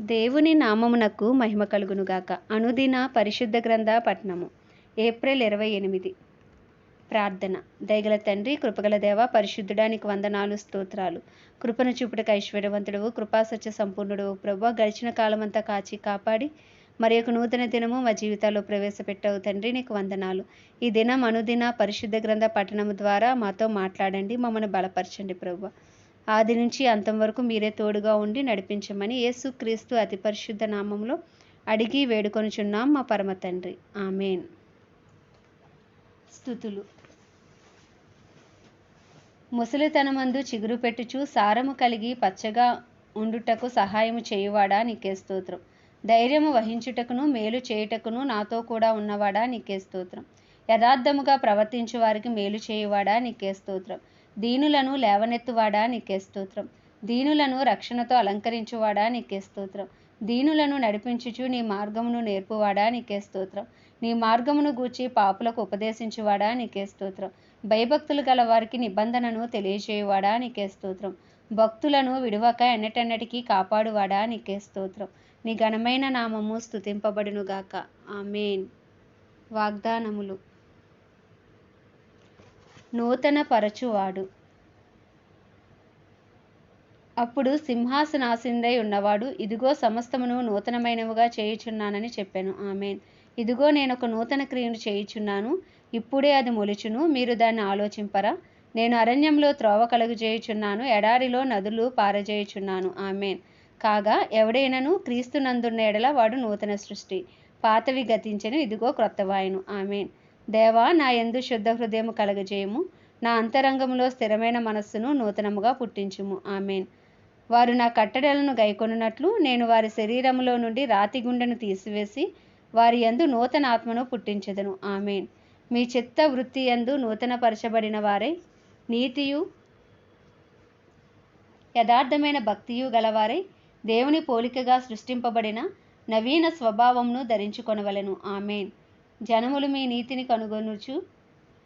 దేవుని నామమునకు మహిమ కలుగునుగాక. అనుదిన పరిశుద్ధ గ్రంథ పట్నము ఏప్రిల్ ఇరవై ఎనిమిది. ప్రార్థన. దయగల తండ్రి కృపగల దేవ పరిశుద్ధుడానికి వందనాలు స్తోత్రాలు. కృపను చూపుటకు ఐశ్వర్యవంతుడవు కృపాసత్య సంపూర్ణుడు ప్రభు. గడిచిన కాలమంతా కాచి కాపాడి మరి ఒక నూతన దినము మా జీవితాల్లో ప్రవేశపెట్టావు తండ్రి నీకు వందనాలు. ఈ దినం అనుదిన పరిశుద్ధ గ్రంథ పఠనము ద్వారా మాతో మాట్లాడండి మమ్మల్ని బలపరచండి ప్రభు. ఆది నుంచి అంతం వరకు మీరే తోడుగా ఉండి నడిపించమని యేసుక్రీస్తు అతి పరిశుద్ధ నామంలో అడిగి వేడుకొనుచున్నాం మా పరమ తండ్రి. ఆమెన్. స్థుతులు. ముసలితనమందు చిగురు పెట్టుచు సారము కలిగి పచ్చగా ఉండుటకు సహాయము చేయువాడా నీకే స్తోత్రం. ధైర్యము వహించుటకును మేలు చేయుటకును నాతో కూడా ఉన్నవాడా నీకే స్తోత్రం. యథార్థముగా ప్రవర్తించు వారికి మేలు చేయువాడా నీకే స్తోత్రం. దీనులను లేవనెత్తువాడా నీకే స్తోత్రం? దీనులను రక్షణతో అలంకరించువాడా నీకే స్తోత్రం? దీనులను నడిపించుచు నీ మార్గమును నేర్పువాడా నీకే స్తోత్రం? నీ మార్గమును గూర్చి పాపులకు ఉపదేశించువాడా నీకే స్తోత్రం? భయభక్తులు గల వారికి నిబంధనను తెలియజేయువాడా నీకే స్తోత్రం? భక్తులను విడువక ఎన్నటెన్నటికీ కాపాడువాడా నీకే స్తోత్రం? నీ ఘనమైన నామము స్తుతింపబడునుగాక. ఆమెన్. వాగ్దానములు. నూతన పరచువాడు అప్పుడు సింహాసనాసిందై ఉన్నవాడు ఇదిగో సమస్తమును నూతనమైనవిగా చేయుచున్నానని చెప్పాను. ఆమెన్. ఇదిగో నేను ఒక నూతన క్రియను చేయుచున్నాను. ఇప్పుడే అది మొలుచును. మీరు దాన్ని ఆలోచింపరా. నేను అరణ్యంలో త్రోవ కలుగజేయుచున్నాను. ఎడారిలో నదులు పారజేయుచున్నాను. ఆమెన్. కాగా ఎవడైనను క్రీస్తునందున్న ఎడల వాడు నూతన సృష్టి. పాతవి గతించెను. ఇదిగో క్రొత్తవాయను. ఆమెన్. దేవా నా ఎందు శుద్ధ హృదయము కలగజేయము. నా అంతరంగంలో స్థిరమైన మనస్సును నూతనముగా పుట్టించుము. ఆమెన్. వారు నా కట్టడలను గైకొనున్నట్లు నేను వారి శరీరములో నుండి రాతి గుండెను తీసివేసి వారి యందు నూతన ఆత్మను పుట్టించదను. ఆమెన్. మీ చిత్త వృత్తి యందు నూతనపరచబడిన వారే నీతియు యథార్థమైన భక్తియు గలవారై దేవుని పోలికగా సృష్టింపబడిన నవీన స్వభావంను ధరించుకొనవలెను. ఆమెన్. జనములు మీ నీతిని కనుగొనుచు.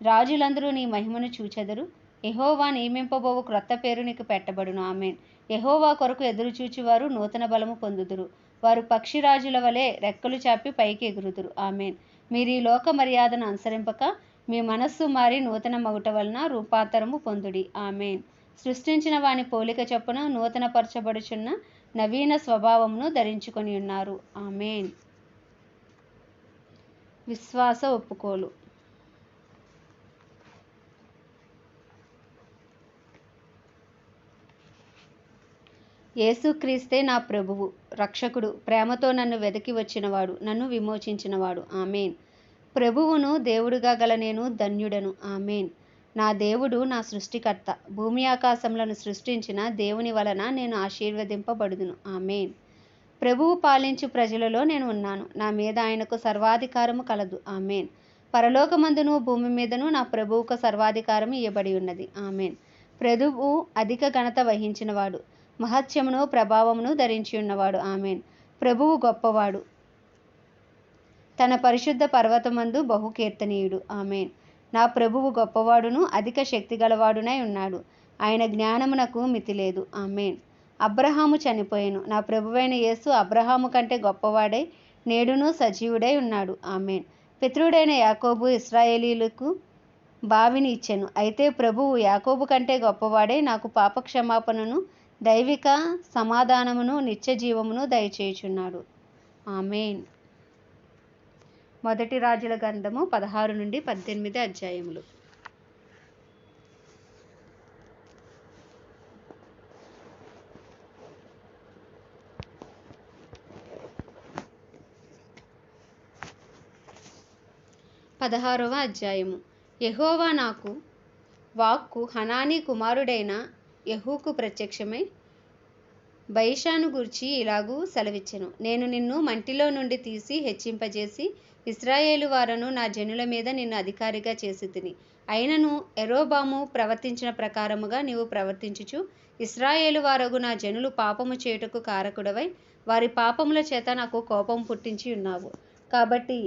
రాజులందరూ నీ మహిమను చూచెదరు. ఎహోవా నియమింపబోవు క్రొత్త పేరు నీకు పెట్టబడును. ఆమెన్. ఎహోవా కొరకు ఎదురుచూచివారు నూతన బలము పొందుదురు. వారు పక్షిరాజుల వలె రెక్కలు చాపి పైకి ఎగురుదురు. ఆమెన్. మీరు ఈ లోక మర్యాదను అనుసరింపక మీ మనస్సు మారి నూతన మగుట వలన రూపాంతరము పొందుడి. ఆమెన్. సృష్టించిన వాని పోలిక చొప్పున నూతనపరచబడుచున్న నవీన స్వభావమును ధరించుకొని ఉన్నారు ఆమెన్. విశ్వాస ఒప్పుకోలు. యేసుక్రీస్తే నా ప్రభువు రక్షకుడు ప్రేమతో నన్ను వెదకి వచ్చినవాడు నన్ను విమోచించినవాడు. ఆమెన్. ప్రభువును దేవుడుగా గల నేను ధన్యుడను. ఆమెన్. నా దేవుడు నా సృష్టికర్త. భూమి ఆకాశములను సృష్టించిన దేవుని వలన నేను ఆశీర్వదింపబడుదును. ఆమెన్. ప్రభువు పాలించు ప్రజలలో నేను ఉన్నాను. నా మీద ఆయనకు సర్వాధికారము కలదు. ఆమెన్. పరలోకమందును భూమి మీదను నా ప్రభువుకు సర్వాధికారం ఇవ్వబడి ఉన్నది. ఆమెన్. ప్రభువు అధిక ఘనత వహించినవాడు. మహత్యమును ప్రభావమును ధరించి ఉన్నవాడు. ఆమెన్. ప్రభువు గొప్పవాడు. తన పరిశుద్ధ పర్వతమందు బహు కీర్తనీయుడు. ఆమెన్. నా ప్రభువు గొప్పవాడును అధిక శక్తి గలవాడునై ఉన్నాడు. ఆయన జ్ఞానమునకు మితి లేదు ఆమెన్. అబ్రహాము చనిపోయాను. నా ప్రభువైన యేసు అబ్రహాము కంటే గొప్పవాడై నేడును సజీవుడై ఉన్నాడు. ఆమెన్. పితృడైన యాకోబు ఇస్రాయేలీలకు బావిని ఇచ్చాను. అయితే ప్రభువు యాకోబు కంటే గొప్పవాడై నాకు పాపక్షమాపణను దైవిక సమాధానమును నిత్య జీవమును దయచేయుచున్నాడు. ఆమెన్. మొదటి రాజుల గ్రంథము పదహారు నుండి పద్దెనిమిది అధ్యాయములు. పదహారవ అధ్యాయము. యహోవా నాకు వాక్కు హనానీ కుమారుడైన యహూకు ప్రత్యక్షమై బైషాను గూర్చి ఇలాగూ సెలవిచ్చెను. నేను నిన్ను మంటిలో నుండి తీసి హెచ్చింపజేసి ఇస్రాయేలు వారను నా జనుల మీద నిన్ను అధికారిగా చేసి తిని అయినను ఎరోబాము ప్రవర్తించిన ప్రకారముగా నీవు ప్రవర్తించుచు ఇస్రాయేలు వారగు నా జనులు పాపము చేయుటకు కారకుడవై వారి పాపముల చేత నాకు కోపం పుట్టించి ఉన్నావు. కాబట్టి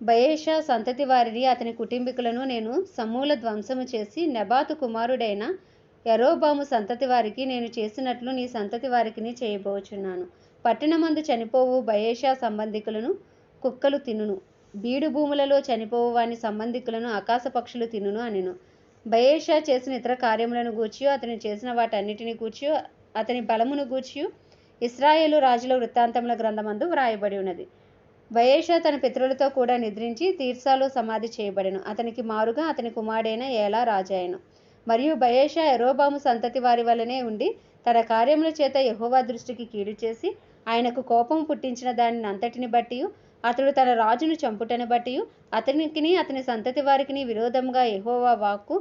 బయేషా సంతతి వారిని అతని కుటుంబీకులను నేను సమూల ధ్వంసము చేసి నెబాతు కుమారుడైన ఎరోబాము సంతతి వారికి నేను చేసినట్లు నీ సంతతి వారికి చేయబోచున్నాను. పట్టణమందు చనిపోవు బయేషా సంబంధికులను కుక్కలు తినును. బీడు భూములలో చనిపోవు వాని సంబంధికులను ఆకాశ పక్షులు తినును అనెను. బయేషా చేసిన ఇతర కార్యములను గూర్చియు అతను చేసిన వాటన్నిటిని గూర్చియు అతని బలమును గూర్చియు ఇస్రాయేలు రాజుల వృత్తాంతముల గ్రంథమందు వ్రాయబడి ఉన్నది. బయేషా తన పితరులతో కూడా నిద్రించి తీర్సాలో సమాధి చేయబడెను. అతనికి మారుగా అతని కుమారుడైన ఏలా రాజాయను మరియు బయేషా ఎరోబాము సంతతి వారి వలనే ఉండి తన కార్యముల చేత యహోవా దృష్టికి కీడు చేసి ఆయనకు కోపం పుట్టించిన దానిని అంతటిని బట్టి అతడు తన రాజును చంపుటను బట్టి అతనికిని అతని సంతతి వారికిని విరోధంగా యహోవా వాక్కు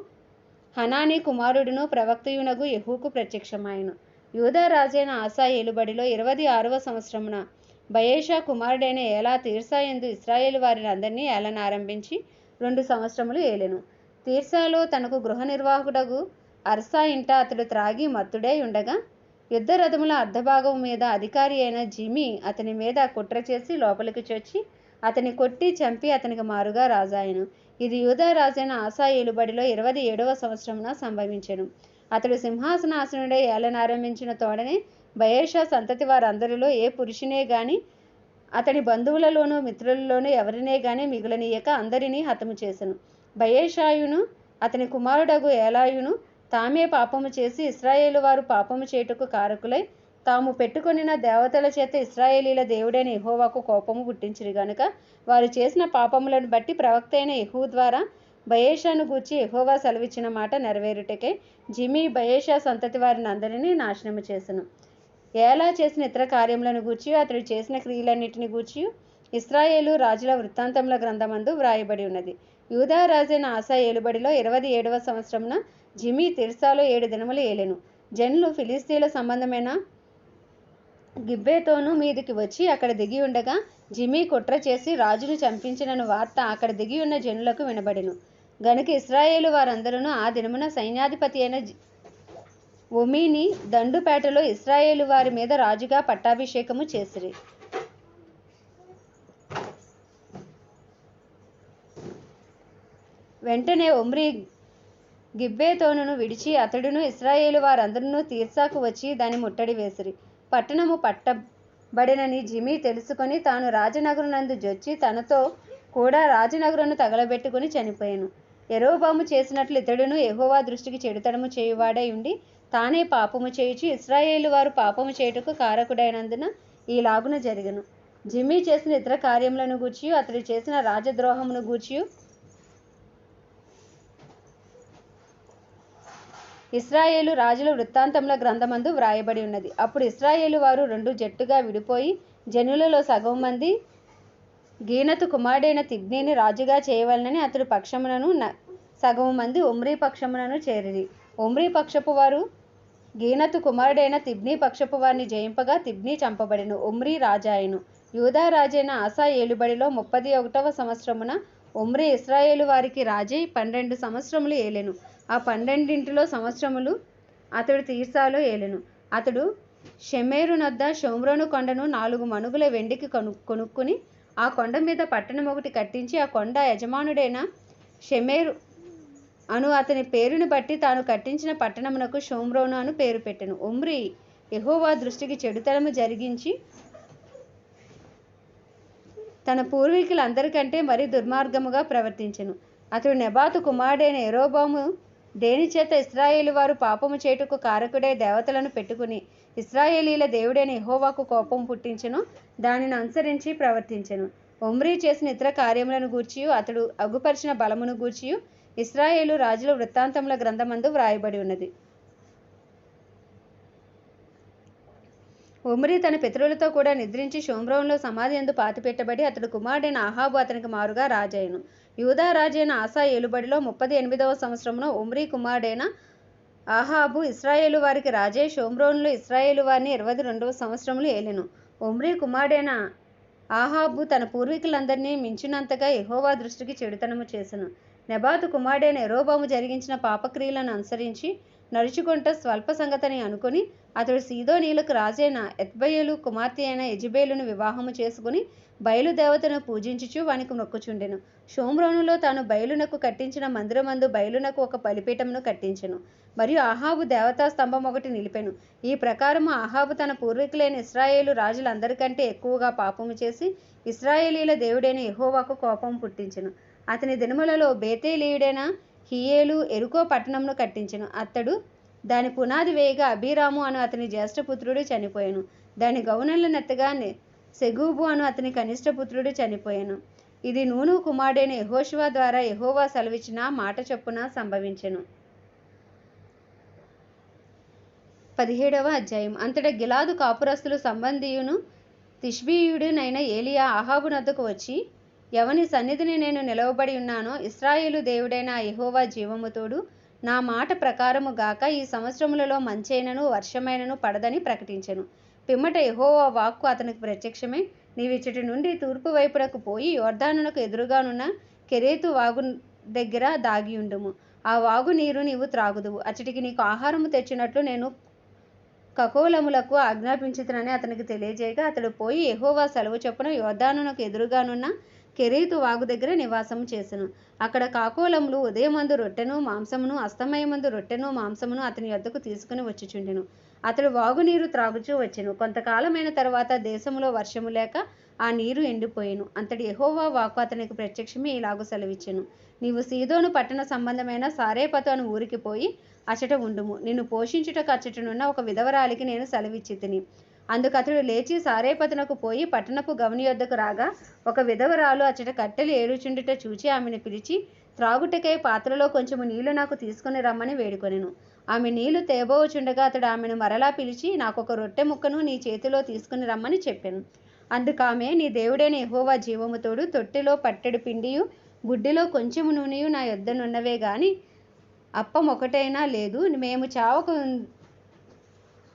హనాని కుమారుడును ప్రవక్తయునగు యహూకు ప్రత్యక్షమాయను. యూదా రాజైన ఆసా ఏలుబడిలో ఇరవై ఆరవ సంవత్సరమున బయేషా కుమారుడైన ఎలా తీర్సా ఎందు ఇస్రాయేల్ వారిని అందరినీ ఏలనారంభించి రెండు సంవత్సరములు ఏలెను. తీర్సాలో తనకు గృహ నిర్వాహకుడగు అర్సా ఇంట అతడు త్రాగి మత్తుడై ఉండగా యుద్ధ రథముల అర్ధభాగం మీద అధికారి అయిన జిమి అతని మీద కుట్ర చేసి లోపలికి చొచ్చి అతని కొట్టి చంపి అతనికి మారుగా రాజాయను. ఇది యూదా ఆశా ఏలుబడిలో ఇరవై ఏడవ సంవత్సరమున సంభవించెను. అతడు సింహాసనాసనుడే ఏలనారంభించిన తోడనే బయేషా సంతతి వారందరిలో ఏ పురుషునే గాని అతని బంధువులలోనూ మిత్రులలోనూ ఎవరినే గాని మిగులనీయక అందరినీ హతము చేసెను. బయేషాయును అతని కుమారుడగు ఏలాయును తామే పాపము చేసి ఇస్రాయేలు వారు పాపము చేయుటకు కారకులై తాము పెట్టుకొనిన దేవతల చేత ఇస్రాయేలీల దేవుడైన ఎహోవాకు కోపము పుట్టించిరి గనుక వారు చేసిన పాపములను బట్టి ప్రవక్త అయిన యెహూ ద్వారా బయేషాను గూర్చి ఎహోవా సెలవిచ్చిన మాట నెరవేరుటకే జిమి బయేషా సంతతి వారిని అందరినీ నాశనము చేసెను. ఏలా చేసిన ఇతర కార్యములను గూర్చి అతడు చేసిన క్రియలన్నిటిని గూర్చి ఇస్రాయేలు రాజుల వృత్తాంతముల గ్రంథమందు వ్రాయబడి ఉన్నది. యూదా రాజైన ఆశా ఏలుబడిలో ఇరవై ఏడవ సంవత్సరమున జిమి తిర్సాలో ఏడు దినములు ఏలెను. జనులు ఫిలిస్తీన్ల సంబంధమైన గిబ్బేతోను మీదికి వచ్చి అక్కడ దిగి ఉండగా జిమి కుట్ర చేసి రాజును చంపించినను వార్త అక్కడ దిగి ఉన్న జనులకు వినబడెను. గనుక ఇస్రాయేలు వారందరూ ఆ దినమున సైన్యాధిపతి అయిన ఒమీని దండుపేటలో ఇస్రాయేలు వారి మీద రాజుగా పట్టాభిషేకము చేసిరి. వెంటనే ఒమ్రి గిబ్బేతోనును విడిచి అతడును ఇస్రాయేలు వారందరూ తీర్సాకు వచ్చి దాని ముట్టడి వేసిరి. పట్టణము పట్టబడినని జిమి తెలుసుకొని తాను రాజనగరునందు జొచ్చి తనతో కూడా రాజనగరును తగలబెట్టుకుని చనిపోయాను. ఎరోబాము చేసినట్లు ఇతడును ఎహోవా దృష్టికి చెడుతనము చేయువాడై ఉండి తానే పాపము చేయుచు ఇస్రాయేలు వారు పాపము చేయుటకు కారకుడైనందున ఈ లాగున జరిగను. జిమ్మి చేసిన ఇతర కార్యములను గూర్చి అతడు చేసిన రాజద్రోహమును గూర్చి ఇస్రాయేలు రాజుల వృత్తాంతముల గ్రంథమందు వ్రాయబడి ఉన్నది. అప్పుడు ఇస్రాయేలు వారు రెండు జట్టుగా విడిపోయి జనులలో సగం మంది గీనతు కుమారుడైన తిగ్నీని రాజుగా చేయవలనని అతడు పక్షములను న- మంది ఉమ్రీ పక్షమునను చేరిరి. ఉమ్రీ పక్షపు వారు గీనతు కుమారుడైన తిబ్నీ పక్షపు వారిని జయింపగా తిబ్నీ చంపబడెను. ఒమ్రీ రాజాయను. యూదా రాజైన ఆసా ఏలుబడిలో ముప్పది ఒకటవ సంవత్సరమున ఒమ్రీ ఇస్రాయేలు వారికి రాజై పన్నెండు సంవత్సరములు ఏలెను. ఆ పన్నెండింటిలో సంవత్సరములు అతడు తీర్సాలో ఏలెను. అతడు షెమేరు నద్ద షోమ్రోను కొండను నాలుగు మనుగుల వెండికి కొను కొనుక్కుని ఆ కొండ మీద పట్టణం ఒకటి కట్టించి ఆ కొండ యజమానుడైన షెమేరు అను అతని పేరును బట్టి తాను కట్టించిన పట్టణమునకు షోమ్రోను అను పేరు పెట్టెను. ఉమ్రి ఎహోవా దృష్టికి చెడుతనము జరిగించి తన పూర్వీకులందరికంటే మరీ దుర్మార్గముగా ప్రవర్తించెను. అతడు నెబాతు కుమారుడైన ఎరోబాము దేనిచేత ఇస్రాయేలు వారు పాపము చేటుకు కారకుడే దేవతలను పెట్టుకుని ఇస్రాయేలీల దేవుడైన యెహోవాకు కోపం పుట్టించెను దానిని అనుసరించి ప్రవర్తించెను. ఒమ్రీ చేసిన ఇతర కార్యములను గూర్చియు అతడు అగుపరిచిన బలమును గూర్చియు ఇస్రాయేలు రాజుల వృత్తాంతముల గ్రంథమందు వ్రాయబడి ఉన్నది. ఉమ్రి తన పితరులతో కూడా నిద్రించి షోమ్రోన్లో సమాధి ఎందు పాతిపెట్టబడి అతడు కుమారుడైన ఆహాబు అతనికి మారుగా రాజైను. యూదా రాజైన ఆసా ఏలుబడిలో ముప్పది ఎనిమిదవ సంవత్సరమున ఉమ్రీ కుమారుడైన ఆహాబు ఇస్రాయేలు వారికి రాజే షోమ్రోన్లో ఇస్రాయేలు వారిని ఇరవై రెండవ సంవత్సరములు ఏలెను. ఉమ్రి కుమారుడైన ఆహాబు తన పూర్వీకులందరినీ మించినంతగా ఎహోవా దృష్టికి చెడుతనము చేసెను. నెబాతు కుమారుడైన ఎరోబాము జరిగించిన పాపక్రియలను అనుసరించి నడుచుకుంటూ స్వల్ప సంగతని అనుకుని అతడు సీదోనీలకు రాజైన ఎత్బయలు కుమార్తె అయిన యజబేలును వివాహము చేసుకుని బయలుదేవతను పూజించుచు వానికి మొక్కుచుండెను. షోమ్రోనులో తాను బయలునకు కట్టించిన మందిరమందు బయలునకు ఒక బలిపీఠమును కట్టించెను. మరియు ఆహాబు దేవతా స్తంభం ఒకటి నిలిపెను. ఈ ప్రకారము ఆహాబు తన పూర్వీకులైన ఇస్రాయేలు రాజులందరికంటే ఎక్కువగా పాపము చేసి ఇస్రాయేలీల దేవుడైన ఎహోవాకు కోపం పుట్టించెను. అతని దినములలో బేతేలీయుడైన హియేలు ఎరుకో పట్టణంను కట్టించెను. అతడు దాని పునాది వేయగా అభిరాము అను అతని జ్యేష్ఠపుత్రుడు చనిపోయాను. దాని గౌనల నెత్తగా సెగూబు అను అతని కనిష్టపుత్రుడు చనిపోయాను. ఇది నూను కుమారుడైన యెహోషువ ద్వారా యహోవా సెలవిచ్చిన మాట చొప్పున సంభవించెను. పదిహేడవ అధ్యాయం. అంతటా గిలాదు కాపురస్తులు సంబంధియును తిష్బీయుడునైన ఏలియా ఆహాబు నద్దకు వచ్చి ఎవని సన్నిధిని నేను నిలవబడి ఉన్నానో ఇస్రాయేలు దేవుడైన యహోవా జీవముతోడు నా మాట ప్రకారము గాక ఈ సంవత్సరములలో మంచైనను వర్షమైనను పడదని ప్రకటించెను. పిమ్మట యహోవా వాక్కు అతనికి ప్రత్యక్షమై నీవిచ్చటి నుండి తూర్పు వైపునకు పోయి యోర్ధానునకు ఎదురుగానున్న కెరేతు వాగు దగ్గర దాగియుండుము. ఆ వాగు నీరు నీవు త్రాగుదువు. అచ్చటికి నీకు ఆహారము తెచ్చినట్లు నేను కకోలములకు ఆజ్ఞాపించుతునని అతనికి తెలియజేయగా అతడు పోయి ఎహోవా సెలవు చొప్పున యోర్ధానునకు ఎదురుగానున్న కెరీతు వాగు దగ్గర నివాసం చేసెను. అక్కడ కాకోలములు ఉదయమందు రొట్టెను మాంసమును అస్తమయమందు రొట్టెను మాంసమును అతని యొద్దకు తీసుకుని వచ్చిచుండెను. అతడు వాగునీరు త్రాగుచూ వచ్చెను. కొంతకాలమైన తర్వాత దేశములో వర్షము లేక ఆ నీరు ఎండిపోయెను. అంతటి ఎహోవా వాకు అతనికి ప్రత్యక్షమే ఇలాగు సెలవిచ్చెను. నీవు సీదోను పట్టణ సంబంధమైన సారేపతు అని ఊరికి పోయి అచట ఉండుము. నిన్ను పోషించుటకు అచ్చటనున్న ఒక విధవరాలికి నేను సెలవిచ్చి తిని. అందుకు అతడు లేచి సారేపతునకు పోయి పట్టణపు గవని యొద్దకు రాగా ఒక విధవరాలు అచ్చట కట్టెలు ఏడుచుండుట చూచి ఆమెను పిలిచి త్రాగుటకై పాత్రలో కొంచెము నీళ్ళు నాకు తీసుకుని రమ్మని వేడుకొనెను. ఆమె నీళ్ళు తేబోచుండగా అతడు ఆమెను మరలా పిలిచి నాకొక రొట్టె ముక్కను నీ చేతిలో తీసుకుని రమ్మని చెప్పాను. అందుకామె నీ దేవుడైన ఎహోవా జీవముతోడు తొట్టెలో పట్టెడు పిండియు గుడ్డిలో కొంచెము నూనెయు నా యొద్దనున్నవే గాని అప్పం ఒకటైనా లేదు. మేము చావకు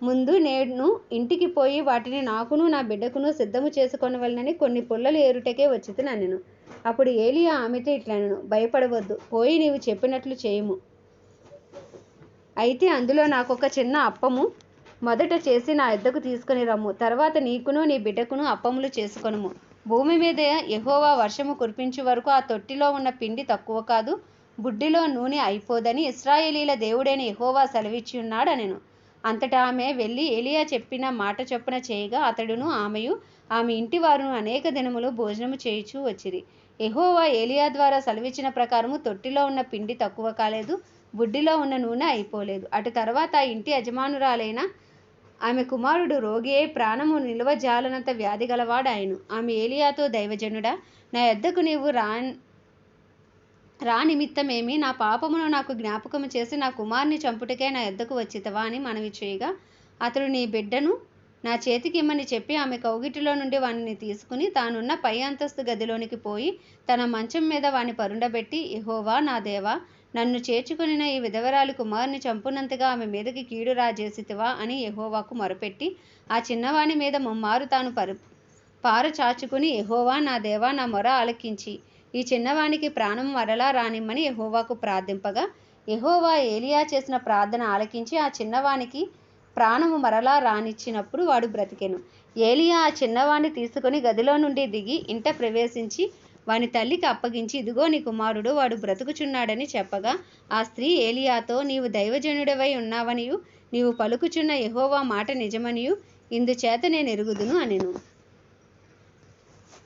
ముందు నేను ఇంటికి పోయి వాటిని నాకును నా బిడ్డకును సిద్ధము చేసుకొనవలనని కొన్ని పుల్లలు ఏరుటకే వచ్చితే నన్ను అప్పుడు ఏలియా ఆమెతో ఇట్లనను భయపడవద్దు పోయి నీవు చెప్పినట్లు చేయుము. అయితే అందులో నాకొక చిన్న అప్పము మొదట చేసి నా ఇద్దకు తీసుకుని రమ్ము తర్వాత నీకును నీ బిడ్డకును అప్పములు చేసుకొనుము. భూమి మీద ఎహోవా వర్షము కురిపించే వరకు ఆ తొట్టిలో ఉన్న పిండి తక్కువ కాదు బుడ్డిలో నూనె అయిపోదని ఇస్రాయేలీల దేవుడైన ఎహోవా సెలవిచ్చి ఉన్నాడనెను. అంతటా ఆమె వెళ్ళి ఏలియా చెప్పిన మాట చొప్పున చేయగా అతడును ఆమెయు ఆమె ఇంటి వారును అనేక దినములు భోజనము చేయుచూ వచ్చిరి. ఎహోవా ఏలియా ద్వారా సెలవిచ్చిన ప్రకారము తొట్టిలో ఉన్న పిండి తక్కువ కాలేదు బుడ్డిలో ఉన్న నూనె అయిపోలేదు. అటు తర్వాత ఆ ఇంటి యజమానురాలైన ఆమె కుమారుడు రోగి అయి ప్రాణము నిలవజాలనంత వ్యాధి గలవాడాయను ఆమె ఏలియాతో దైవజనుడా నా యొద్దకు నీవు రాన్ రా నిమిత్తమేమి? నా పాపమును నాకు జ్ఞాపకము చేసి నా కుమారుని చంపుటకే నా ఎద్దకు వచ్చితవా అని మనవి చేయగా అతడు నీ బిడ్డను నా చేతికి ఇమ్మని చెప్పి ఆమె కౌగిటిలో నుండి వానిని తీసుకుని తానున్న పై అంతస్తు గదిలోనికి పోయి తన మంచం మీద వాని పరుండబెట్టి ఇహోవా నా దేవా నన్ను చేర్చుకునిన ఈ విధవరాలు కుమారుని చంపునంతగా ఆమె మీదకి కీడు రాజేసితివా అని ఎహోవాకు మొరపెట్టి ఆ చిన్నవాని మీద ముమ్మారు తాను పరు పార చాచుకుని ఎహోవా నా దేవా నా మొర ఆలకించి ఈ చిన్నవానికి ప్రాణం మరలా రానిమ్మని యహోవాకు ప్రార్థింపగా యహోవా ఏలియా చేసిన ప్రార్థన ఆలకించి ఆ చిన్నవానికి ప్రాణము మరలా రానిచ్చినప్పుడు వాడు బ్రతికెను. ఏలియా ఆ చిన్నవాణ్ణి తీసుకుని గదిలో నుండి దిగి ఇంట ప్రవేశించి వాని తల్లికి అప్పగించి ఇదిగో నీ కుమారుడు వాడు బ్రతుకుచున్నాడని చెప్పగా ఆ స్త్రీ ఏలియాతో నీవు దైవజనుడవై ఉన్నావనియు నీవు పలుకుచున్న ఎహోవా మాట నిజమనియు ఇందుచేత నేను ఎరుగుదును అనెను.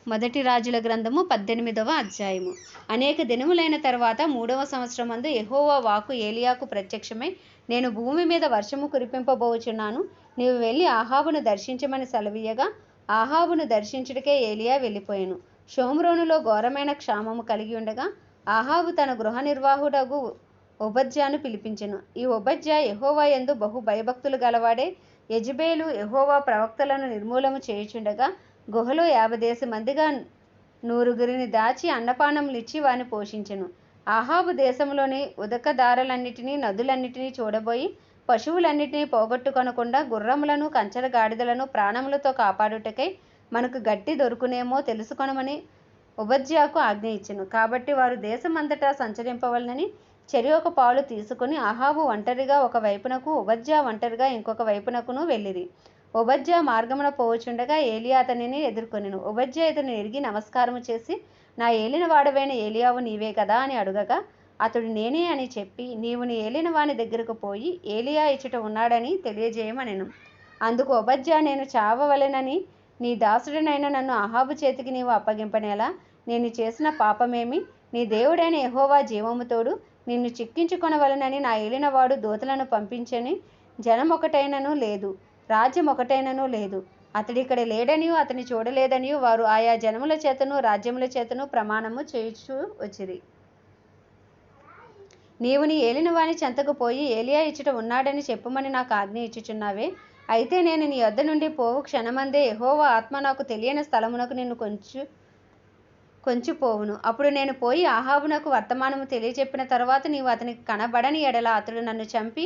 మొదటి రాజుల గ్రంథము పద్దెనిమిదవ అధ్యాయము. అనేక దినములైన తర్వాత మూడవ సంవత్సరమందు ఎహోవా వాకు ఏలియాకు ప్రత్యక్షమై నేను భూమి మీద వర్షము కురిపింపబోచున్నాను. నీవు వెళ్ళి ఆహాబును దర్శించమని సెలవీయగా ఆహాబును దర్శించుటకే ఏలియా వెళ్ళిపోయాను. షోమ్రోనులో ఘోరమైన క్షామము కలిగి ఉండగా ఆహాబు తన గృహ నిర్వాహుడగు ఒబజ్జాను పిలిపించెను. ఈ ఒబజ్జా ఎహోవా యందు బహు భయభక్తులు గలవాడే యజబేలు ఎహోవా ప్రవక్తలను నిర్మూలము చేయుచుండగా గుహలో యాభదేసి మందిగా నూరుగురిని దాచి అన్నపానములు ఇచ్చి వాని పోషించెను. ఆహాబు దేశంలోని ఉదకదారులన్నిటినీ నదులన్నిటినీ చూడబోయి పశువులన్నిటినీ పోగొట్టుకొనకుండా గుర్రములను కంచర గాడిదలను ప్రాణములతో కాపాడుటకై మనకు గట్టి దొరుకునేమో తెలుసుకొనమని ఉబజ్యాకు ఆజ్ఞ ఇచ్చెను. కాబట్టి వారు దేశమంతటా సంచరింపవలనని చెరియొక పాలు తీసుకుని అహాబు ఒంటరిగా ఒక వైపునకు ఉబజ్జా ఒంటరిగా ఇంకొక వైపునకును వెళ్ళిరి. ఉభజ్య మార్గమున పోవచుండగా ఏలియా అతనిని ఎదుర్కొనెను. ఉభజ్య ఇతను ఎరిగి నమస్కారము చేసి నా ఏలిన వాడవైన ఏలియావు నీవే కదా అని అడుగగా అతడు నేనే అని చెప్పి నీవు నీ ఏలిన వాని దగ్గరకు పోయి ఏలియా ఇచ్చట ఉన్నాడని తెలియజేయమనెను. అందుకు ఒబజ్జా నేను చావవలెనని నీ దాసుడినైన నన్ను అహాబు చేతికి నీవు అప్పగింపనేలా నేను చేసిన పాపమేమి? నీ దేవుడైన ఎహోవా జీవముతోడు నిన్ను చిక్కించుకొనవలెనని నా ఏలినవాడు దూతలను పంపించని జనం ఒకటైనను లేదు. రాజ్యం ఒకటైనను లేదు. అతడిక్కడ లేడనియు అతని చూడలేదనియు వారు ఆయా జనముల చేతను రాజ్యముల చేతను ప్రమాణము చేయుచు వచ్చిరి. నీవు నీ ఏలిన వాని చెంతకు పోయి ఏలియా ఇచ్చట ఉన్నాడని చెప్పుమని నాకు ఆజ్ఞ ఇచ్చుచున్నావే. అయితే నేను నీ వద్ద నుండి పోవు క్షణమందే ఎహోవా ఆత్మ నాకు తెలియని స్థలమునకు నిన్ను కొంచు కొంచెం పోవును అప్పుడు నేను పోయి ఆహాబునకు వర్తమానము తెలియజెప్పిన తర్వాత నీవు అతనికి కనబడని ఎడల అతడు నన్ను చంపి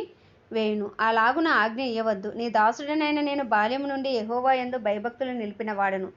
వేయును. అలాగున ఆజ్ఞ ఇయ్యవద్దు. నీ దాసుడనైన నేను బాల్యము నుండి ఎహోవా ఎందు భయభక్తులు నిలిపిన వాడను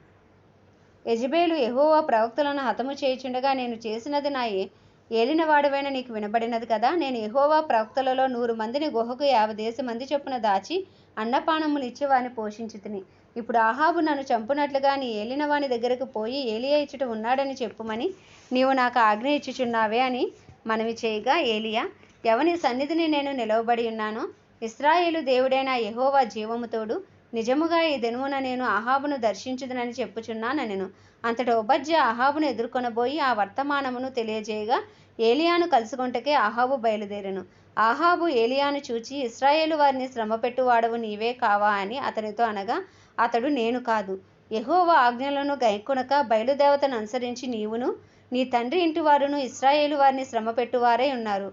యజబేలు ఎహోవా ప్రవక్తలను హతము చేయుచుండగా నేను చేసినది నా ఏ ఏలినవాడవైన నీకు వినబడినది కదా? నేను ఎహోవా ప్రవక్తలలో నూరు మందిని గుహకు యాభై దేశ మంది చొప్పున దాచి అన్నపానములు ఇచ్చేవాని వాని ఇప్పుడు ఆహాబు నన్ను చంపునట్లుగా నీ ఏలిన వాని దగ్గరకు పోయి ఏలియా ఇచ్చుట ఉన్నాడని చెప్పుమని నీవు నాకు ఆజ్ఞ ఇచ్చుచున్నావే అని మనవి చేయగా ఏలియా ఎవని సన్నిధిని నేను నిలవబడి ఉన్నాను? ఇస్రాయేలు దేవుడైన యహోవా జీవముతోడు నిజముగా ఈ దినమున నేను అహాబును దర్శించుదనని చెప్పుచున్నానెను అంతట ఒబజ్జా అహాబును ఎదుర్కొనబోయి ఆ వర్తమానమును తెలియజేయగా ఏలియాను కలుసుకొంటకే అహాబు బయలుదేరెను. ఆహాబు ఏలియాను చూచి ఇస్రాయేలు వారిని శ్రమ పెట్టువాడవు నీవే కావా? అని అతనితో అనగా అతడు నేను కాదు. యెహోవా ఆజ్ఞలను గైకొనక బయలుదేవతను అనుసరించి నీవును నీ తండ్రి ఇంటి వారును ఇస్రాయేలు వారిని శ్రమ పెట్టువారే ఉన్నారు.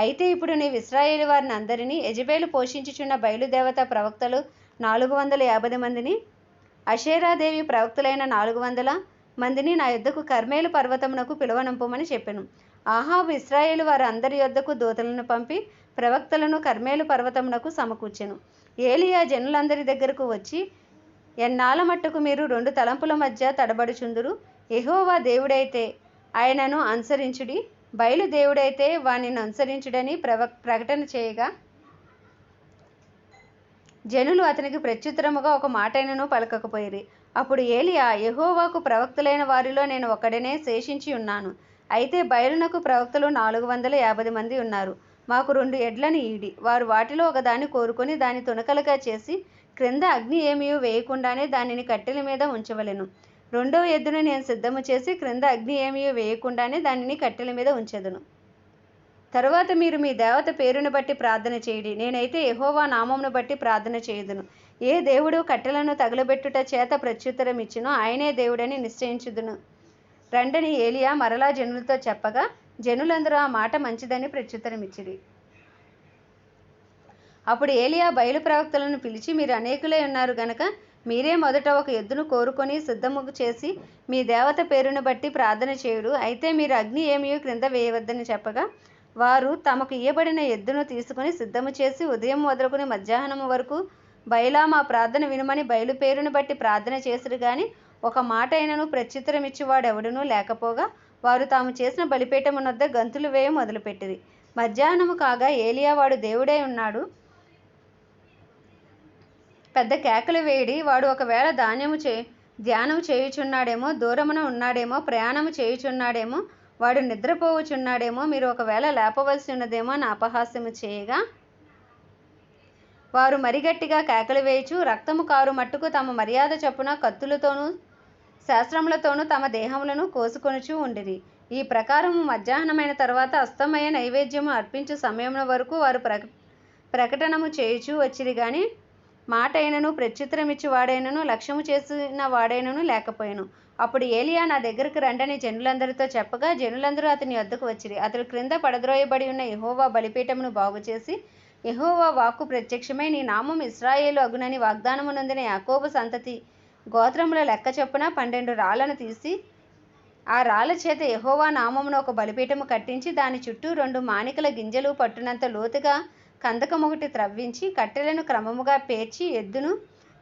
అయితే ఇప్పుడు నీవు ఇస్రాయేలు వారిని అందరినీ యజబేలు పోషించుచున్న బయలుదేవత ప్రవక్తలు నాలుగు వందల యాభై మందిని అషేరాదేవి ప్రవక్తులైన నాలుగు వందల మందిని నా యొద్దకు కర్మేలు పర్వతమునకు పిలువనంపమని చెప్పాను. ఆహాబు ఇస్రాయేలు వారి అందరి యొద్దకు దూతలను పంపి ప్రవక్తలను కర్మేలు పర్వతమునకు సమకూర్చెను. ఏలియా జనులందరి దగ్గరకు వచ్చి ఎన్నాళ్ళ మట్టుకు మీరు రెండు తలంపుల మధ్య తడబడుచుందురు? ఎహోవా దేవుడైతే ఆయనను అనుసరించుడి. బయలు దేవుడైతే వానిని అనుసరించుడని ప్రవ ప్రకటన చేయగా జనులు అతనికి ప్రత్యుత్తరముగా ఒక మాటైనను పలకకపోయిరి. అప్పుడు ఏలియా యహోవాకు ప్రవక్తలైన వారిలో నేను ఒకడనే శేషించి ఉన్నాను. అయితే బయలునకు ప్రవక్తలు నాలుగు వందల యాభై మంది ఉన్నారు. మాకు రెండు ఎడ్లను ఈడి. వారు వాటిలో ఒకదాన్ని కోరుకొని దాని తునకలుగా చేసి క్రింద అగ్ని ఏమీ వేయకుండానే దానిని కట్టెల మీద ఉంచవలెను. రెండవ ఎద్దును నేను సిద్ధము చేసి క్రింద అగ్ని ఏమీ వేయకుండానే దానిని కట్టెల మీద ఉంచెదను. తరువాత మీరు మీ దేవత పేరును బట్టి ప్రార్థన చేయండి. నేనైతే ఎహోవా నామమును బట్టి ప్రార్థన చేయుదును. ఏ దేవుడు కట్టెలను తగులబెట్టుట చేత ప్రత్యుత్తరం ఇచ్చినో ఆయనే దేవుడని నిశ్చయించుదును. రండని ఏలియా మరలా జనులతో చెప్పగా జనులందరూ ఆ మాట మంచిదని ప్రత్యుత్తరం ఇచ్చిరి. అప్పుడు ఏలియా బయలు ప్రవక్తలను పిలిచి మీరు అనేకులై ఉన్నారు గనక మీరే మొదట ఒక ఎద్దును కోరుకొని సిద్ధము చేసి మీ దేవత పేరును బట్టి ప్రార్థన చేయుడు అయితే మీరు అగ్ని ఏమియో క్రింద వేయవద్దని చెప్పగా వారు తమకు ఇయ్యబడిన ఎద్దును తీసుకుని సిద్ధము చేసి ఉదయం మొదలుకొని మధ్యాహ్నం వరకు బయలా మా ప్రార్థన వినుమని బయలు పేరును బట్టి ప్రార్థన చేసిరు గాని ఒక మాట అయినను ప్రత్యుత్తరమిచ్చివాడెవడునూ లేకపోగా వారు తాము చేసిన బలిపీఠమునొద్ద గంతులు వేయ మొదలుపెట్టిరి. మధ్యాహ్నము కాగా ఏలియా వాడు దేవుడై ఉన్నాడు. పెద్ద కేకలు వేయడి వాడు ఒకవేళ ధాన్యము చే ధ్యానం చేయుచున్నాడేమో దూరమున ఉన్నాడేమో ప్రయాణము చేయుచున్నాడేమో వాడు నిద్రపోవుచున్నాడేమో మీరు ఒకవేళ లేపవలసి ఉన్నదేమో అని అపహాస్యము చేయగా వారు మరిగట్టిగా కేకలు వేయుచు రక్తము కారు మట్టుకు తమ మర్యాద చొప్పున కత్తులతోనూ శాస్త్రములతోనూ తమ దేహములను కోసుకొనుచూ ఉండిరి. ఈ ప్రకారము మధ్యాహ్నమైన తర్వాత అస్తమయ నైవేద్యము అర్పించు సమయం వరకు వారు ప్రక ప్రకటనము చేయుచూ వచ్చిరి కానీ మాట అయినను ప్రత్యుత్తరమిచ్చి వాడైనను లక్ష్యము చేసిన వాడైనను లేకపోయాను. అప్పుడు ఏలియా నా దగ్గరకు రండని జనులందరితో చెప్పగా జనులందరూ అతని వద్దకు వచ్చిరి. అతడు క్రింద పడద్రోయబడి ఉన్న యెహోవా బలిపీఠమును బాగుచేసి యెహోవా వాక్కు ప్రత్యక్షమై నీ నామం ఇస్రాయేలు అగునని వాగ్దానమునందిన యాకోబు సంతతి గోత్రముల లెక్క చొప్పున పన్నెండు రాళ్ళను తీసి ఆ రాళ్ళ చేత యెహోవా నామమును ఒక బలిపీఠము కట్టించి దాని చుట్టూ రెండు మానికల గింజలు పట్టునంత లోతుగా కందకం ఒకటి త్రవ్వించి కట్టెలను క్రమముగా పేర్చి ఎద్దును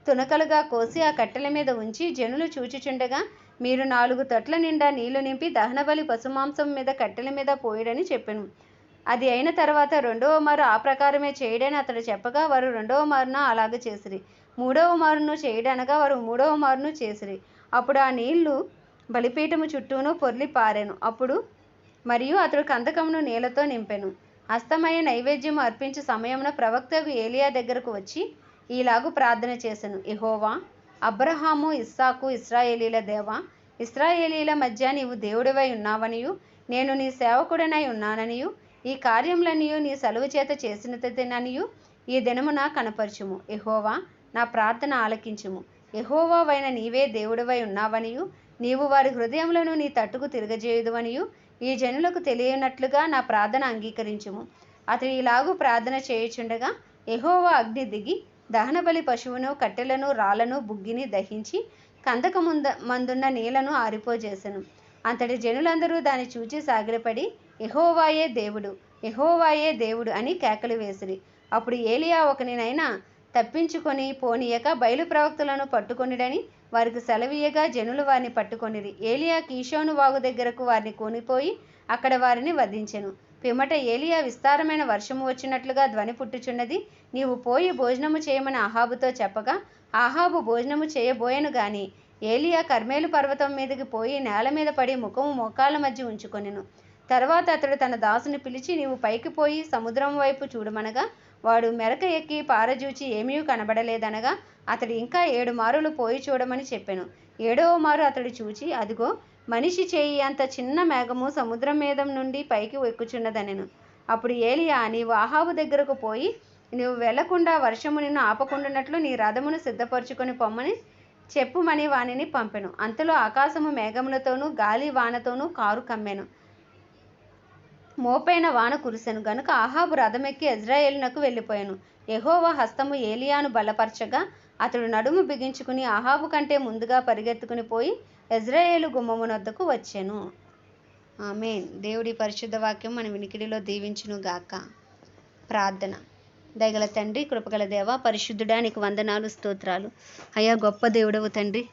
తునకలుగా కోసి ఆ కట్టెల మీద ఉంచి జనులు చూచిచుండగా మీరు నాలుగు తొట్ల నిండా నీళ్ళు నింపి దహనబలి పశుమాంసం మీద కట్టెల మీద పోయడని చెప్పాను. అది అయిన తర్వాత రెండవ మారు ఆ ప్రకారమే చేయడని అతడు చెప్పగా వారు రెండవ మారున అలాగ చేసిరి. మూడవ మారును చేయడనగా వారు మూడవ మారును చేసిరి. అప్పుడు ఆ నీళ్ళు బలిపీఠము చుట్టూను పొర్లి పారాను. అప్పుడు మరియు అతడు కందకమును నీళ్ళతో నింపెను. అస్తమయ నైవేద్యం అర్పించే సమయమున ప్రవక్తకు ఏలియా దగ్గరకు వచ్చి ఈలాగు ప్రార్థన చేశాను ఇహోవా అబ్రహాము ఇస్సాకు ఇస్రాయేలీల దేవా ఇస్రాయేలీల మధ్య నీవు దేవుడివై ఉన్నావనియు నేను నీ సేవకుడనై ఉన్నాననియు ఈ కార్యములనియు నీ సెలవు చేత చేసిననియు ఈ దినమున కనపరచుము. ఎహోవా నా ప్రార్థన ఆలకించుము. ఎహోవా వైన నీవే దేవుడివై ఉన్నావనియు నీవు వారి హృదయములను నీ తట్టుకు తిరగజేయుదువనియు ఈ జనులకు తెలియనట్లుగా నా ప్రార్థన అంగీకరించుము. అతడు ఇలాగూ ప్రార్థన చేయుచుండగా ఎహోవా అగ్ని దిగి దహనబలి పశువును కట్టెలను రాళ్ళను బుగ్గిని దహించి కందక ముంద మందున్న నీళ్ళను ఆరిపోజేసెను. అంతటి జనులందరూ దాన్ని చూచి సాగిలపడి ఎహోవాయే దేవుడు ఎహోవాయే దేవుడు అని కేకలు వేసిరి. అప్పుడు ఏలియా ఒకనినైనా తప్పించుకొని పోనీయక బయలు ప్రవక్తలను పట్టుకొనిడని వారికి సెలవీయగా జనులు వారిని పట్టుకొనిరి. ఏలియా కీషోను వాగు దగ్గరకు వారిని కొనిపోయి అక్కడ వారిని వధించెను. పిమ్మట ఏలియా విస్తారమైన వర్షము వచ్చినట్లుగా ధ్వని పుట్టుచున్నది. నీవు పోయి భోజనము చేయమని ఆహాబుతో చెప్పగా ఆహాబు భోజనము చేయబోయెను గాని. ఏలియా కర్మేలు పర్వతం మీదకి పోయి నేల మీద పడి ముఖము మోకాల మధ్య ఉంచుకొనెను. తర్వాత అతడు తన దాసుని పిలిచి నీవు పైకి పోయి సముద్రం వైపు చూడమనగా వాడు మెరక ఎక్కి పారజూచి ఏమీ కనబడలేదనగా అతడు ఇంకా ఏడు మారులు పోయి చూడమని చెప్పాను. ఏడవ మారు అతడు చూచి అదిగో మనిషి చేయి అంత చిన్న మేఘము సముద్రం మీద నుండి పైకి ఎక్కుచున్నదనెను. అప్పుడు ఏలియా నీవు ఆహాబు దగ్గరకు పోయి నువ్వు వెళ్ళకుండా వర్షము నిన్ను ఆపకుండానట్లు నీ రథమును సిద్ధపరచుకొని పొమ్మని చెప్పుమని వానిని పంపెను. అంతలో ఆకాశము మేఘములతోనూ గాలి వానతోనూ కారు కమ్మెను. మోపైన వాన కురిసెను. గనుక ఆహాబు రథమెక్కి ఇజ్రాయేలునకు వెళ్ళిపోయాను. ఎహోవా హస్తము ఏలియాను బలపరచగా అతడు నడుము బిగించుకుని ఆహాబు కంటే ముందుగా పరిగెత్తుకుని పోయి ఇజ్రాయేలు గుమ్మమునొద్దకు వచ్చాను. ఆమె దేవుడి పరిశుద్ధ వాక్యం మన వినికిడిలో దీవించును గాక. ప్రార్థన. దయగల తండ్రి కృపగల దేవ పరిశుద్ధుడానికి వందనాలు స్తోత్రాలు. అయ్యా గొప్ప దేవుడవు తండ్రి.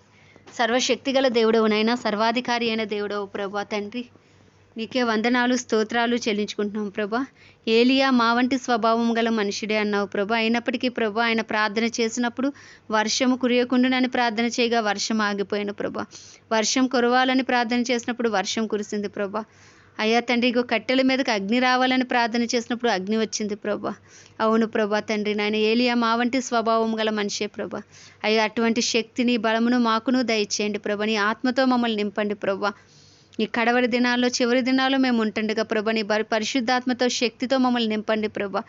సర్వశక్తిగల దేవుడవునైనా సర్వాధికారి అయిన దేవుడవు ప్రభా తండ్రి. నీకే వందనాలు స్తోత్రాలు చెల్లించుకుంటున్నాం ప్రభా. ఏలియా మా వంటి స్వభావం గల మనుషుడే అన్నావు ప్రభా. అయినప్పటికీ ప్రభా ఆయన ప్రార్థన చేసినప్పుడు వర్షము కురియకుండానని ప్రార్థన చేయగా వర్షం ఆగిపోయాను ప్రభా. వర్షం కురవాలని ప్రార్థన చేసినప్పుడు వర్షం కురిసింది ప్రభా. అయ్యా తండ్రి ఇగో కట్టెల మీదకి అగ్ని రావాలని ప్రార్థన చేసినప్పుడు అగ్ని వచ్చింది ప్రభా. అవును ప్రభా తండ్రి నాయన ఏలియా మా వంటి స్వభావం గల మనిషే ప్రభా. అయ్యా అటువంటి శక్తిని బలమును మాకును దయచేయండి ప్రభా. నీ ఆత్మతో మమ్మల్ని నింపండి ప్రభా. ఈ కడవరి దినాల్లో చివరి దినాల్లో మేము ఉంటుండగా ప్రభా నీ పరిశుద్ధాత్మతో శక్తితో మమ్మల్ని నింపండి ప్రభా.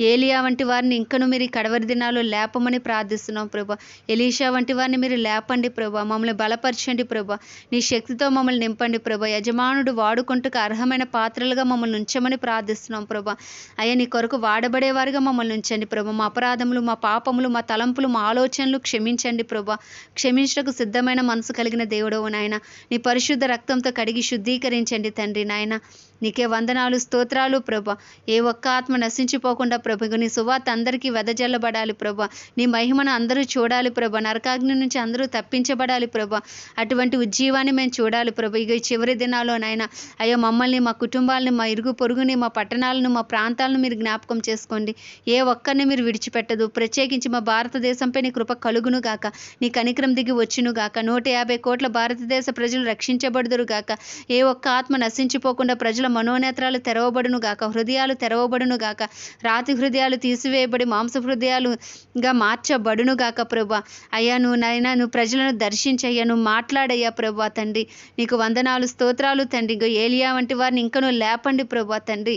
ఏలియా వంటి వారిని ఇంకను మీరు ఈ కడవరి దినాలు లేపమని ప్రార్థిస్తున్నాం ప్రభా. ఎలీషా వంటి వారిని మీరు లేపండి ప్రభా. మమ్మల్ని బలపరచండి ప్రభా. నీ శక్తితో మమ్మల్ని నింపండి ప్రభా. యజమానుడు వాడుకుంటూ అర్హమైన పాత్రలుగా మమ్మల్ని ఉంచమని ప్రార్థిస్తున్నాం ప్రభా. అయ్యా నీ కొరకు వాడబడేవారుగా మమ్మల్ని ఉంచండి ప్రభా. మా అపరాధములు మా పాపములు మా తలంపులు మా ఆలోచనలు క్షమించండి ప్రభా. క్షమించటకు సిద్ధమైన మనసు కలిగిన దేవుడవు నాయన. నీ పరిశుద్ధ రక్తంతో కడిగి శుద్ధీకరించండి తండ్రి నాయన. నీకే వందనాలు స్తోత్రాలు ప్రభా. ఏ ఒక్క ఆత్మ నశించిపోకుండా ప్రభు నీ సువార్త అందరికీ వెదజల్లబడాలి ప్రభా. నీ మహిమను అందరూ చూడాలి ప్రభ. నరకాగ్ని నుంచి అందరూ తప్పించబడాలి ప్రభ. అటువంటి ఉజ్జీవాన్ని మేము చూడాలి ప్రభు. ఇక చివరి దినాల్లో నాయన అయ్యో మమ్మల్ని మా కుటుంబాలను మా ఇరుగు పొరుగుని మా పట్టణాలను మా ప్రాంతాలను మీరు జ్ఞాపకం చేసుకోండి. ఏ ఒక్కరిని మీరు విడిచిపెట్టదు. ప్రత్యేకించి మా భారతదేశంపై నీ కృప కలుగును గాక. నీ కనికరం దిగి వచ్చును గాక. నూట యాభై కోట్ల భారతదేశ ప్రజలు రక్షించబడుదురు గాక. ఏ ఒక్క ఆత్మ నశించిపోకుండా ప్రజల మనోనేత్రాలు తెరవబడును గాక హృదయాలు తెరవబడును గాక రాతి హృదయాలు తీసివేయబడి మాంస హృదయాలుగా మార్చబడును గాక ప్రభా. అయ్యా నువ్వు నాయనా నువ్వు ప్రజలను దర్శించయ్యా నువ్వు మాట్లాడయ్యా ప్రభా తండ్రి. నీకు వందనాలు స్తోత్రాలు తండ్రి. ఇగో ఏలియా వంటి వారిని ఇంకనూ లేపండి ప్రభా తండ్రి.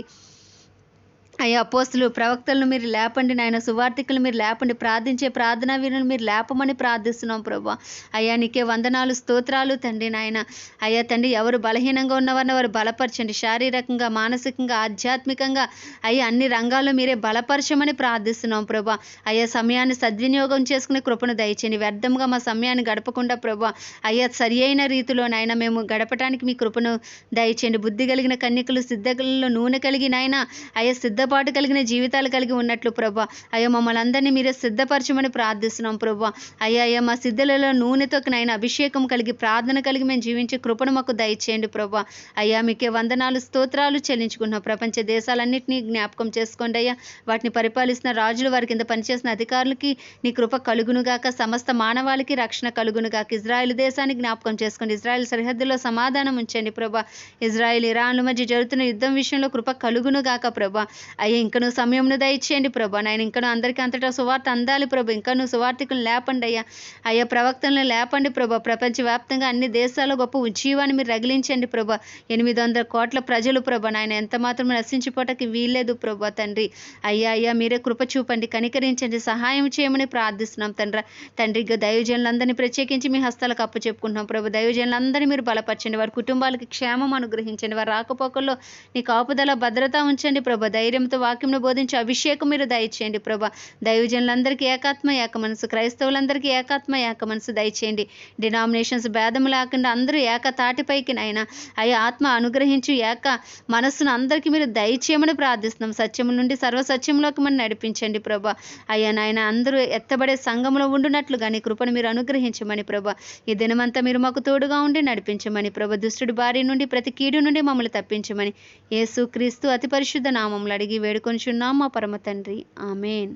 అయ్యా అపోస్తులు ప్రవక్తలను మీరు లేపండి నాయన సువార్థికులు మీరు లేపండి ప్రార్థించే ప్రార్థనా వీరులను మీరు లేపమని ప్రార్థిస్తున్నాం ప్రభా. అయ్యా నీకే వందనాలు స్తోత్రాలు తండ్రి నాయన. అయ్యా తండ్రి ఎవరు బలహీనంగా ఉన్నవారిని వారు బలపరచండి. శారీరకంగా మానసికంగా ఆధ్యాత్మికంగా అయ్యా అన్ని రంగాల్లో మీరే బలపరచమని ప్రార్థిస్తున్నాం ప్రభా. అయ్యా సమయాన్ని సద్వినియోగం చేసుకునే కృపను దయచేయండి. వ్యర్థంగా మా సమయాన్ని గడపకుండా ప్రభా. అయ్యా సరి అయిన రీతిలో నాయన మేము గడపటానికి మీ కృపను దయచేయండి. బుద్ధి కలిగిన కన్యకలు సిద్ధలో నూనె కలిగినైనా అయ్యా సిద్ధ సిద్ధపాటు కలిగిన జీవితాలు కలిగి ఉన్నట్లు ప్రభా. అయ్యా మమ్మల్ని అందరినీ మీరే సిద్ధపరచమని ప్రార్థిస్తున్నాం ప్రభా. అయ్యా అయ్యా మా సిద్ధులలో నూనెతో నాయన అభిషేకం కలిగి ప్రార్థన కలిగి మేము జీవించే కృపను మాకు దయచేయండి ప్రభా. అయ్యా మీకే వందనాలు స్తోత్రాలు చెల్లించుకున్నాం ప్రపంచ దేశాలన్నింటినీ జ్ఞాపకం చేసుకోండి అయ్యా. వాటిని పరిపాలిస్తున్న రాజులు వారి కింద పనిచేసిన అధికారులకి నీ కృప కలుగునుగాక సమస్త మానవాళికి రక్షణ కలుగునుగాక ఇజ్రాయెల్ దేశాన్ని జ్ఞాపకం చేసుకోండి. ఇజ్రాయెల్ సరిహద్దులో సమాధానం ఉంచండి ప్రభా. ఇజ్రాయెల్ ఇరాన్ల మధ్య జరుగుతున్న యుద్ధం విషయంలో కృప కలుగునుగాక ప్రభా. అయ్యా ఇంకను సమయంను దయచేయండి ప్రభా. నాయన ఇంకను అందరికీ అంతటా సువార్త అందాలి ప్రభు. ఇంకను సువార్థికులు లేపండి అయ్యా. అయ్యా ప్రవక్తలను లేపండి ప్రభా. ప్రపంచవ్యాప్తంగా అన్ని దేశాల్లో గొప్ప ఉజ్జీవాన్ని మీరు రగిలించండి ప్రభా. ఎనిమిది వందల కోట్ల ప్రజలు ప్రభా. నాయన ఎంత మాత్రం నశించిపోవటానికి వీల్లేదు ప్రభా తండ్రి. అయ్యా అయ్యా మీరే కృప చూపండి కనికరించండి సహాయం చేయమని ప్రార్థిస్తున్నాం తండ్రి. తండ్రి దైవజనులందరినీ ప్రత్యేకించి మీ హస్తాలకు అప్పు చెప్పుకుంటున్నాం ప్రభు. దైవజనులందరినీ మీరు బలపరచండి వారి కుటుంబాలకి క్షేమం అనుగ్రహించండి వారి రాకపోకల్లో నీ కాపుదల భద్రత ఉంచండి ప్రభు. ధైర్యం ప్రేమతో వాక్యంను బోధించి అభిషేకం మీరు దయచేయండి ప్రభా. దైవజనులందరికీ ఏకాత్మ ఏక మనసు క్రైస్తవులందరికీ ఏకాత్మ ఏక మనసు దయచేయండి. డినామినేషన్స్ భేదం లేకుండా అందరూ ఏక తాటిపైకి నాయన. అయ్యా ఆత్మ అనుగ్రహించి ఏక మనస్సును అందరికీ మీరు దయచేయమని ప్రార్థిస్తున్నాం. సత్యము నుండి సర్వసత్యంలోకి మనం నడిపించండి ప్రభా. అయ్యా నాయన అందరూ ఎత్తబడే సంఘంలో ఉండునట్లు కానీ కృపను మీరు అనుగ్రహించమని ప్రభా. ఈ దినమంతా మీరు మాకు తోడుగా ఉండి నడిపించమని ప్రభా. దుష్టుడి బారి నుండి ప్రతి కీడు నుండి మమ్మల్ని తప్పించమని. యేసు క్రీస్తు అతి పరిశుద్ధ నామంలో అడిగి వేడుకొనిచున్నాం మా పరమ తండ్రి. ఆమెన్.